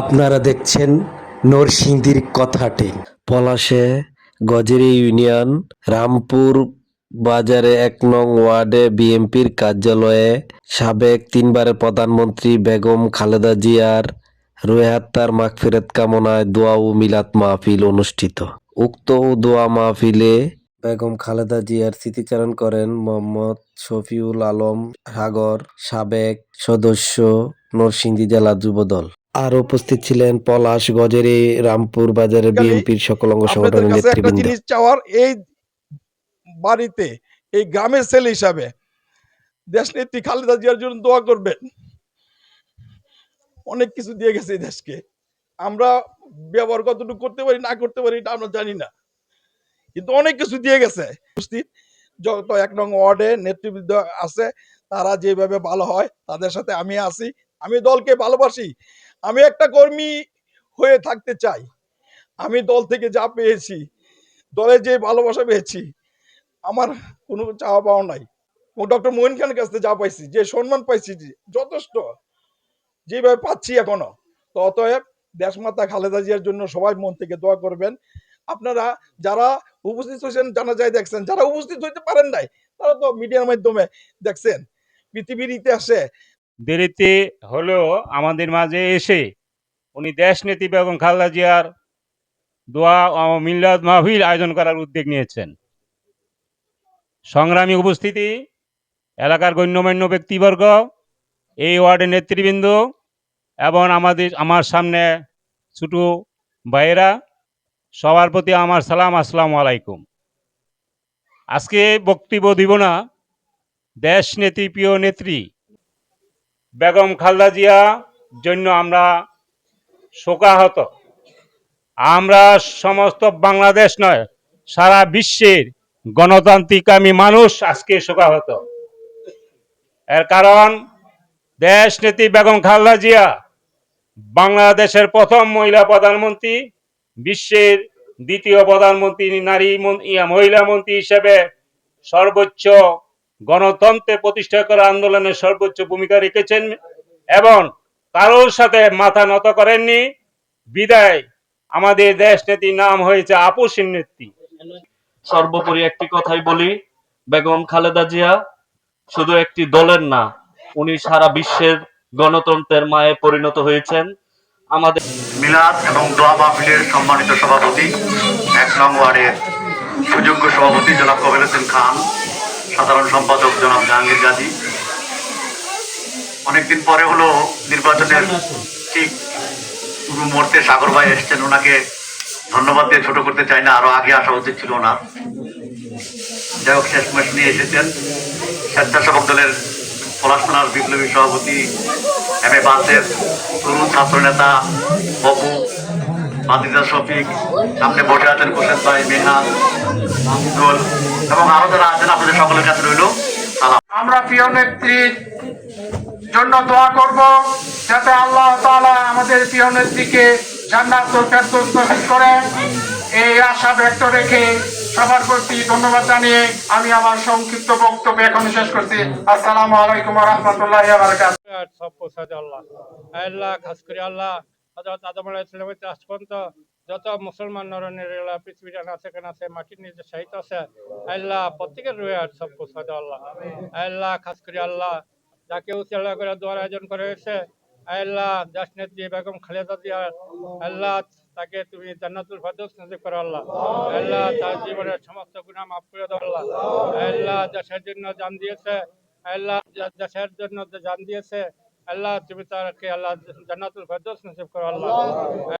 আপনারা দেখছেন নরসিংদীর কথাটে। পলাশে গজেরি ইউনিয়ন, রামপুর বাজারে এক নং ওয়ার্ডে বিএনপির কার্যালয়ে সাবেক তিনবারের প্রধানমন্ত্রী বেগম খালেদা জিয়ার রোহাত্তার মাগফিরাত কামনায় দোয়া ও মিলাদ মাহফিল অনুষ্ঠিত। উক্ত দোয়া মাহফিলে বেগম খালেদা জিয়ার স্মৃতিচারণ করেন মোহাম্মদ শফিউল আলম সাগর সাবেক সদস্য নরসিংদী জেলা যুবদল। আর উপস্থিত ছিলেন পলাশ গজেরি রামপুর বাজারে বিএনপির সকল অঙ্গ সংগঠনের নেতৃবৃন্দ। জিনিস চাওয়ার এই বাড়িতে এই গ্রামের ছেলে হিসাবে দেশ নেত্রী খালেদা জিয়ার জন্য দোয়া করবেন। অনেক কিছু দিয়ে গেছে দেশকে। আমরা ব্যবহার কতটুকু করতে পারি না করতে পারি এটা আমরা জানি না। কিন্তু অনেক কিছু দিয়ে গেছে। উপস্থিত যত এক নং ওয়ার্ডে নেতৃবৃন্দ আছে তারা যেভাবে ভালো হয় তাদের সাথে আমি আছি। আমি দলকে ভালোবাসি। আমি একটা কর্মী হয়ে থাকতে চাই। আমি দল থেকে যা পেয়েছি, দলে যে ভালোবাসা পেয়েছি, আমার কোনো চাওয়া পাওয়া নাই। ডক্টর মোহিন খানের কাছ থেকে যা পাইছি, যে সম্মান পাইছি যথেষ্ট যেভাবে পাচ্ছি এখনও, তো অতএব দেশমাতা খালেদা জিয়ার জন্য সবাই মন থেকে দোয়া করবেন। আপনারা যারা উপস্থিত হয়েছেন, জানা যায় দেখছেন, যারা উপস্থিত হইতে পারেন নাই, তারা তো মিডিয়ার মাধ্যমে দেখছেন। পৃথিবীর ইতিহাসে দেরিতে হলেও আমাদের মাঝে এসে উনি দেশ নেত্রী বেগম খালদা জিয়ার দোয়া মিল্লাদ মাহফিল আয়োজন করার উদ্যোগ নিয়েছেন। সংগ্রামী উপস্থিতি, এলাকার গণ্যমান্য ব্যক্তিবর্গ, এই ওয়ার্ডের নেতৃবৃন্দ এবং আমাদের, আমার সামনে ছোটো ভাইয়েরা, সবার প্রতি আমার সালাম, আসসালামু আলাইকুম। আজকে বক্তব্য দিব না দেশ নেত্রী প্রিয় নেত্রী বেগম খালদা জিয়া জন্য আমরা শোকাহত। আমরা সমস্ত বাংলাদেশ নয়, সারা বিশ্বের গণতান্ত্রিকামী মানুষ আজকে শোকাহত। এর কারণ দেশ নেত্রী বেগম খালদা জিয়া বাংলাদেশের প্রথম মহিলা প্রধানমন্ত্রী, বিশ্বের দ্বিতীয় প্রধানমন্ত্রী নারী মহিলা মন্ত্রী হিসেবে সর্বোচ্চ গণতন্ত্রে প্রতিষ্ঠা করা আন্দোলনে সর্বোচ্চ ভূমিকা রেখেছেন এবং কারোর সাথে মাথা নত করেননি। বিদায়। আমাদের দেশ নেত্রীর নাম হয়েছে আপসীন নেত্রী। সর্বোপরি একটি কথাই বলি বেগম খালেদা জিয়া শুধু একটি দলের না উনি সারা বিশ্বের গণতন্ত্রের মায়ে পরিণত হয়েছেন। আমাদের মিলাদ এবং দোয়া মাহফিলের সম্মানিত সভাপতি এক নং ওয়ার্ডের সুযোগ্য সভাপতি জনাব কবির খান। সাধারণ সম্পাদক জনাব জাহাঙ্গীর গাজী। অনেকদিন পরে হলো নির্বাচনের ঠিক শুরু মুহূর্তে সাগর ভাই এসছেন। ওনাকে ধন্যবাদ দিয়ে ছোট করতে চাই না, আরও আগে আসা উচিত ছিল না যাই হোক, শেষ শেষমেশ নিয়ে এসেছেন। স্বেচ্ছাসেবক দলের পড়াশোনার বিপ্লবী সভাপতি এম এ বাসের তরুণ ছাত্র নেতা বপু মাদিজা শফিক, সামনে বসে আছেন হোসেন ভাই মুকুল এবং আরও যারা আছেন আপনাদের সকলের কাছে রইল আমরা প্রিয় নেত্রীর জন্য দোয়া করব যাতে আল্লাহ তাআলা আমাদের প্রিয় নেত্রীকে জান্নাতুল ফেরদৌস নসিব করেন। এই আশা ব্যক্ত রেখে সবার প্রতি ধন্যবাদ জানিয়ে আমি আমার সংক্ষিপ্ত বক্তব্য এখন শেষ করছি। আসসালামু আলাইকুম ওয়া রাহমাতুল্লাহি ওয়া বারাকাতুহু। আর সব পৌঁছাতে আল্লাহ। আল্লাহ খাস করে আল্লাহ। হজরত আদম আলাইহিস আজ পর্যন্ত যত মুসলমান নরনেরা পৃথিবীটা কেন আছে মাটির নিচে সাহিত্য আছে, আল্লাহ প্রত্যেকের রয়ে আর সব পৌঁছাতে আল্লাহ। আল্লাহ, খাস করে আল্লাহ, যাকে উচ্চাল্লাহ করে দোয়ার আয়োজন করে হয়েছে, আল্লাহ দেশ নেত্রী বেগম খালেদা জিয়া, আল্লাহ তাকে তুমি জান্নাতুল ফেরদৌস নসিব করো আল্লাহ। আল্লাহ তার জীবনের সমস্ত গুনাহ মাফ করে দাও আল্লাহ। আল্লাহ দেশের জন্য জান দিয়েছে, আল্লাহ দেশের জন্য জান দিয়েছে, আল্লাহ তুমি তাকে আল্লাহ জান্নাতুল ফেরদৌস নসিব করো আল্লাহ।